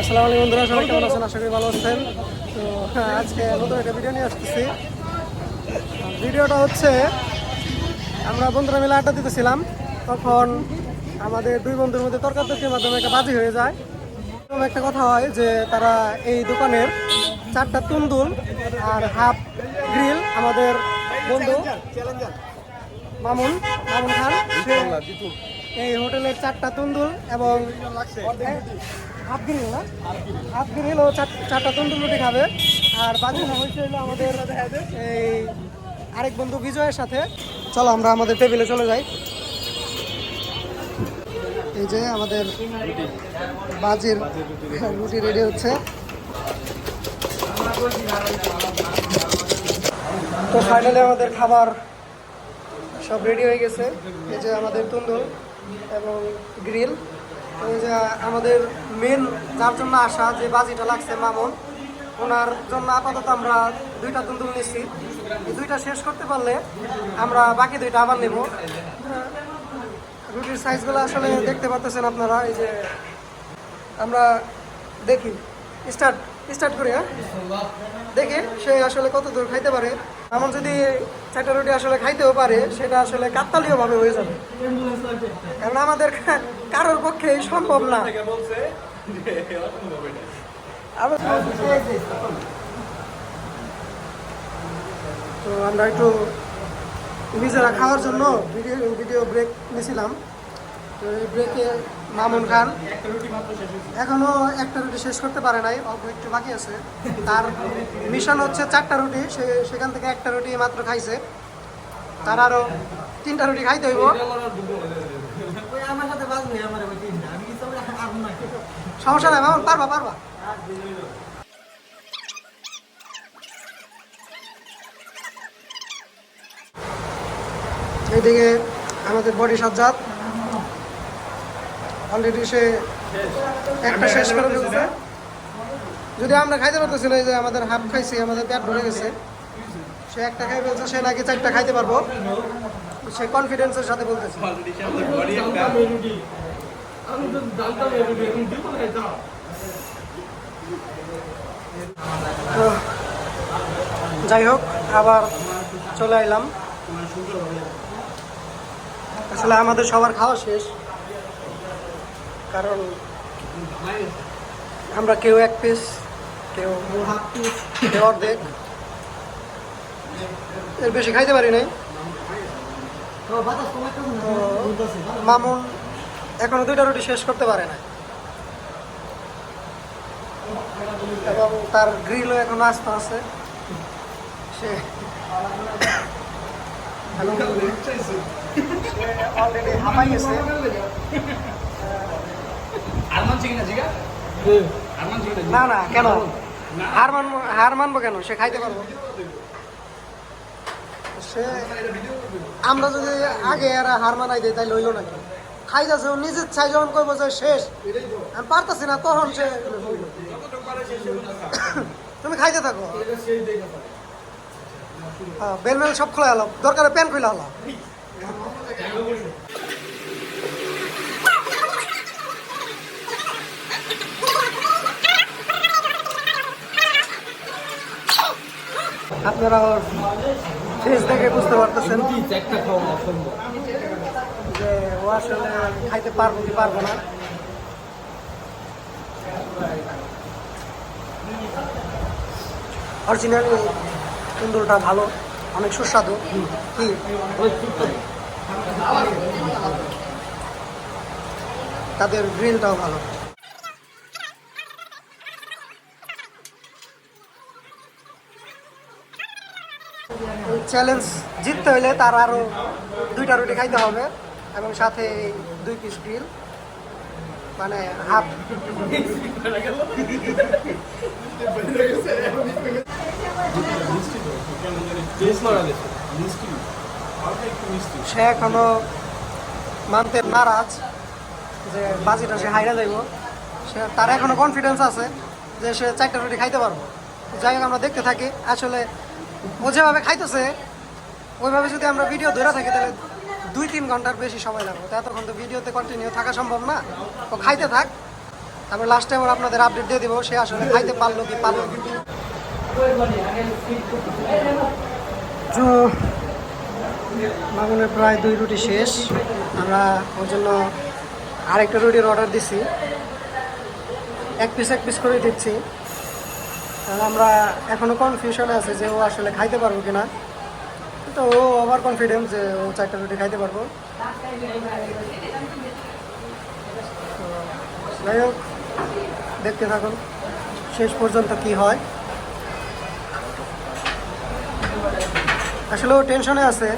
আসসালামু আলাইকুম বন্ধুরা সবাই কেমন আছেন? আশা করি ভালো আছেন। তো হ্যাঁ, আজকে নতুন একটা ভিডিও নিয়ে আসতেছি। ভিডিওটা হচ্ছে আমরা বন্ধুরা মিলে আড্ডা দিতেছিলাম। তখন আমাদের দুই বন্ধুর মধ্যে তর্কাতর্কির মাধ্যমে একটা বাজি হয়ে যায়। এরকম একটা কথা হয় যে তারা এই দোকানের চারটা তুন্দুল আর হাফ গ্রিল আমাদের বন্ধু মামুন মামুন খান এই হোটেলের চারটা তুন্দুল এবং হাফ গ্রিল না? হাফ গ্রিল ও চার- চারটা তন্দুর রুটি খাবে। আর বাকি হয়েছে হলো আমাদের এই আরেক বন্ধু বিজয়ের সাথে। চলো আমরা আমাদের টেবিলে চলে যাই। এই যে আমাদের বাজির রুটি রেডি হচ্ছে। তো ফাইনালি আমাদের খাবার সব রেডি হয়ে গেছে। এই যে আমাদের তন্দুর এবং গ্রিল ওই যে আমাদের মেন যার জন্য আসা যে বাজিটা লাগছে মামুন, ওনার জন্য আপাতত আমরা দুইটা তন্দুর নিচ্ছি। এই দুইটা শেষ করতে পারলে আমরা বাকি দুইটা আবার নেব। রুটির সাইজগুলো আসলে দেখতে পাচ্ছেন আপনারা, এই যে আমরা দেখি। স্টার্ট স্টার্ট করি হ্যাঁ? দেখি সে আসলে কত দূর খাইতে পারে। এমন যদি চারটা রুটি আসলে খাইতেও পারে, সেটা আসলে কাকতালীয় ভাবে হয়ে যাবে। কারণ আমাদের কারোর পক্ষে সম্ভব না। তো আমরা একটু নিজেরা খাওয়ার জন্য ভিডিও ভিডিও ব্রেক নিয়েছিলাম। তো এই ব্রেকে মামুন খান। এখনও একটা রুটি শেষ করতে পারে নাই, অল্প একটু বাকি আছে। তার মিশন হচ্ছে চারটা রুটি, সে সেখান থেকে একটা রুটি মাত্র খাইছে। তার আরও তিনটা রুটি খাইতে হইব। সমস্যা নাই, মামুন, পারবা পারবা। এইদিকে আমাদের বডি সাজ্জাদ। অলরেডি সে একটা শেষ করে ফেলছে যদি আমরা খাইতে পারতেছি না যে আমাদের হাফ খাইছি, আমাদের পেট ভরে গেছে। সে একটা খাই ফেলছে সে নাকি চারটা খাইতে পারব। সে কনফিডেন্সের সাথে বলতেছে। যাই হোক, আবার চলে এলাম আসলে আমাদের সবার খাওয়া শেষ। কারণ আমরা কেউ এক পিস কেউ হাফ পিস কেউ অর্ধেক। এর বেশি খাইতে পারি নাই। মামুন এখনও দুইটা রুটি শেষ করতে পারে না এবং তার গ্রিলও এখনও আস্ত আছে। সে অলরেডি হাঁপাই গেছে না না কেন? হার মানবো হার মানবো কেন? সে খাইতে পারব। সে আমরা যদি আগে এরা হার মানাই দিই তাই লইলো নাকি? খাই যাচ্ছে ও নিজের চাই যখন করব যে শেষ। আমি পারতাছি না তখন সে তুমি খাইতে থাকো। হ্যাঁ বেলমেল সব খোলা হলো। দরকারে প্যান খুলে হলো। আপনারা ফেস দেখে বুঝতে পারতেছেন। যে ও আসলে খাইতে পারব কি পারব না। অরিজিনালি তন্দুরটা ভালো অনেক সুস্বাদু। কি? তাদের গ্রিলটাও ভালো। চ্যালেঞ্জ জিততে হইলে তার আরও দুইটা রুটি খাইতে হবে এবং সাথে দুই পিস গ্রিল মানে হাফ সে এখনও মানতে নারাজ যে বাজিটা সে হাইরা যাইব। সে তার এখনও কনফিডেন্স আছে যে সে চারটা রুটি খাইতে পারব। যাই হোক, আমরা দেখতে থাকি। আসলে ও যেভাবে খাইতেছে, ওইভাবে যদি আমরা ভিডিও ধরে থাকি, তাহলে দুই তিন ঘণ্টার বেশি সময় লাগবে। তো এতক্ষণ তো ভিডিওতে কন্টিনিউ থাকা সম্ভব না। ও খাইতে থাক। তারপর লাস্টে আবার আপনাদের আপডেট দিয়ে দেবো, সে আসলে খাইতে পারল কি পারল। মামুনের প্রায় দুই রুটি শেষ। আমরা ওর জন্য আরেকটা রুটির অর্ডার দিছি। এক পিস এক পিস করে দিচ্ছি। আমরা এখনও কনফিউশনে আছে যে ও আসলে খাইতে পারব কিনা। তো ও ওভার কনফিডেন্স যে ও চারটা রুটি খাইতে পারব। যাই হোক, দেখতে থাকুন, শেষ পর্যন্ত কি হয়। আসলে ও টেনশনে আছে,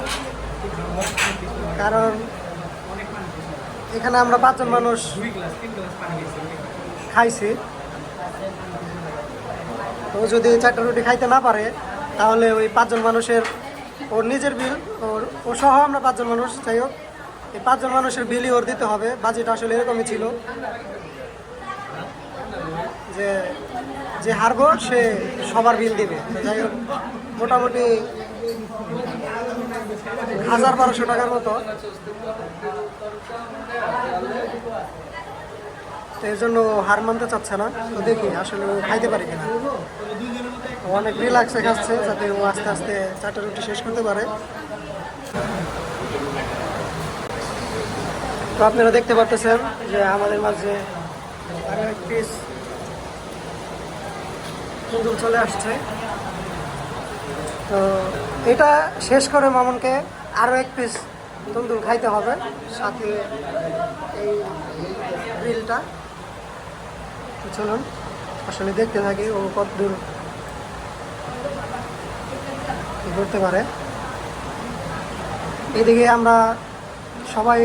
কারণ এখানে আমরা পাঁচজন মানুষ খাইছি। তো যদি চারটা রুটি খাইতে না পারে, তাহলে ওই পাঁচজন মানুষের ওর নিজের বিল, ওর, ও সহ আমরা পাঁচজন মানুষ, যাই হোক, এই পাঁচজন মানুষের বিলই ওর দিতে হবে। বাজেট আসলে এরকমই ছিল। যে যে হারবো, সে সবার বিল দিবে। যাই হোক, মোটামুটি হাজার বারোশো টাকার মতো। এই জন্য হার মানতে চাচ্ছে না। তো দেখি আসলে ও খাইতে পারে কিনা। অনেক রিল্যাক্সে খাচ্ছে যাতে ও আস্তে আস্তে চারটা রুটি শেষ করতে পারে। তো আপনারা দেখতে পারতেছেন যে আমাদের মাঝে আরও এক পিস তন্দুর চলে আসছে। তো এটা শেষ করে মামুনকে আরও এক পিস তন্দুর খাইতে হবে, সাথে এই তো চলুন আসলে দেখতে থাকি ও কত দূর কি করতে পারে। এদিকে আমরা সবাই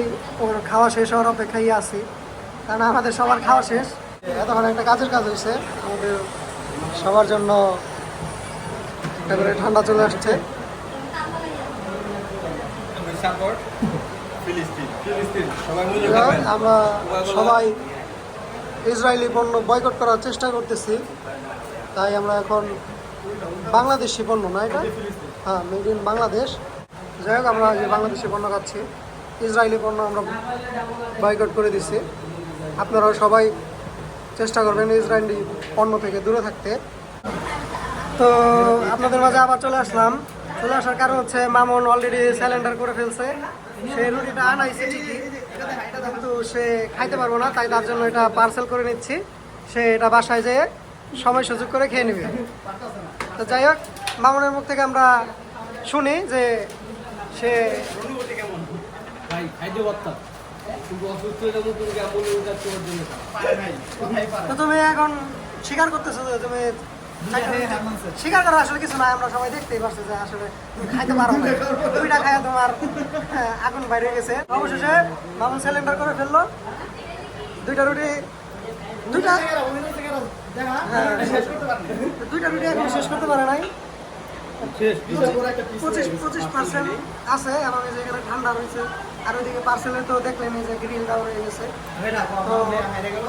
ওর খাওয়া শেষ হওয়ার অপেক্ষায় আছি। কারণ আমাদের সবার খাওয়া শেষ। এতক্ষণ একটা কাজের কাজ হয়েছে। আমাদের সবার জন্য এবারে ঠান্ডা চলে আসছে। আমরা সবাই ইসরায়েলি পণ্য বয়কট করার চেষ্টা করতেছি। তাই আমরা এখন বাংলাদেশি পণ্য না এটা? হ্যাঁ মেড ইন বাংলাদেশ। যাই হোক, আমরা এই বাংলাদেশি পণ্য খাচ্ছি। ইসরায়েলি পণ্য আমরা বয়কট করে দিছি। আপনারাও সবাই চেষ্টা করবেন ইসরায়েলি পণ্য থেকে দূরে থাকতে। তো আপনাদের মাঝে আবার চলে আসলাম। চলে আসার কারণ হচ্ছে মামুন অলরেডি স্যালেন্ডার করে ফেলছে। সেই রুটিটা আনাইছে ঠিকই। কিন্তু সে খাইতে পারব না তাই তার জন্য এটা পার্সেল করে নিচ্ছি সে এটা বাসায় যেয়ে সময় সুযোগ করে খেয়ে নেবে তো যাই হোক মামুনের মুখ থেকে আমরা শুনি যে সে হয়ে তো তুমি এখন স্বীকার করতেছো যে তুমি স্বীকার করা আসলে কিছু না আমরা সবাই দেখতেই পারছি যে আসলে খাইতে পারো দুইটা খায় তোমার হ্যাঁ, আগুন বাইরে গেছে। অবশেষে মামুন সিলিন্ডার করে ফেলল। দুইটা রুটি দুইটা হ্যাঁ, দুইটা রুটি এখন শেষ করতে পারে নাই। পঁচিশ পার্সেন্ট আছে এবং এই ঠান্ডা রয়েছে। আর ওইদিকে পার্সেলে তো দেখলেন যে গ্রিল দেওয়া হয়ে গেছে।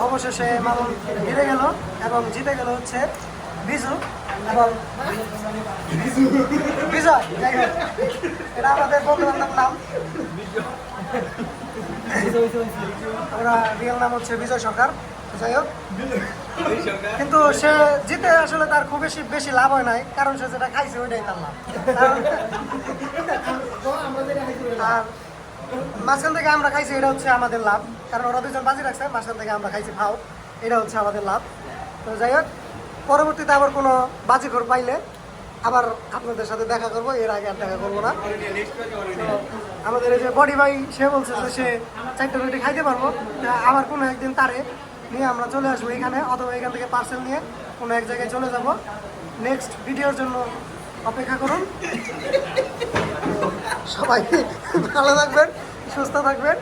অবশেষে মামুন হেরে গেল এবং জিতে গেল হচ্ছে বিজু? এবং বিজয়? যাই হোক। এটা আমাদের বন্ধু বান্ধব নাম। ওরা রিয়েল নাম হচ্ছে বিজয় সরকার। যাই হোক। কিন্তু সে জিতে আসলে তার খুব বেশি বেশি লাভ হয় নাই। কারণ সে যেটা খাইছে ওইটাই তার লাভ। আর মাঝখান থেকে আমরা খাইছি এটা হচ্ছে আমাদের লাভ। কারণ ওরা দুজন বাজি রাখছে মাঝখান থেকে আমরা খাইছি ভাও এটা হচ্ছে আমাদের লাভ। তো যাই হোক। পরবর্তীতে আবার কোনো বাজি বাজিঘর পাইলে আবার আপনাদের সাথে দেখা করব, এর আগে আর দেখা করব না। আমাদের এই যে বডি ভাই, সে বলছে যে সে চারটে রুটি খাইতে পারব। আবার কোনো একদিন তারে নিয়ে আমরা চলে আসব এখানে, অথবা এখান থেকে পার্সেল নিয়ে কোনো এক জায়গায় চলে যাব। নেক্সট ভিডিওর জন্য অপেক্ষা করুন। সবাই ভালো থাকবেন, সুস্থ থাকবেন।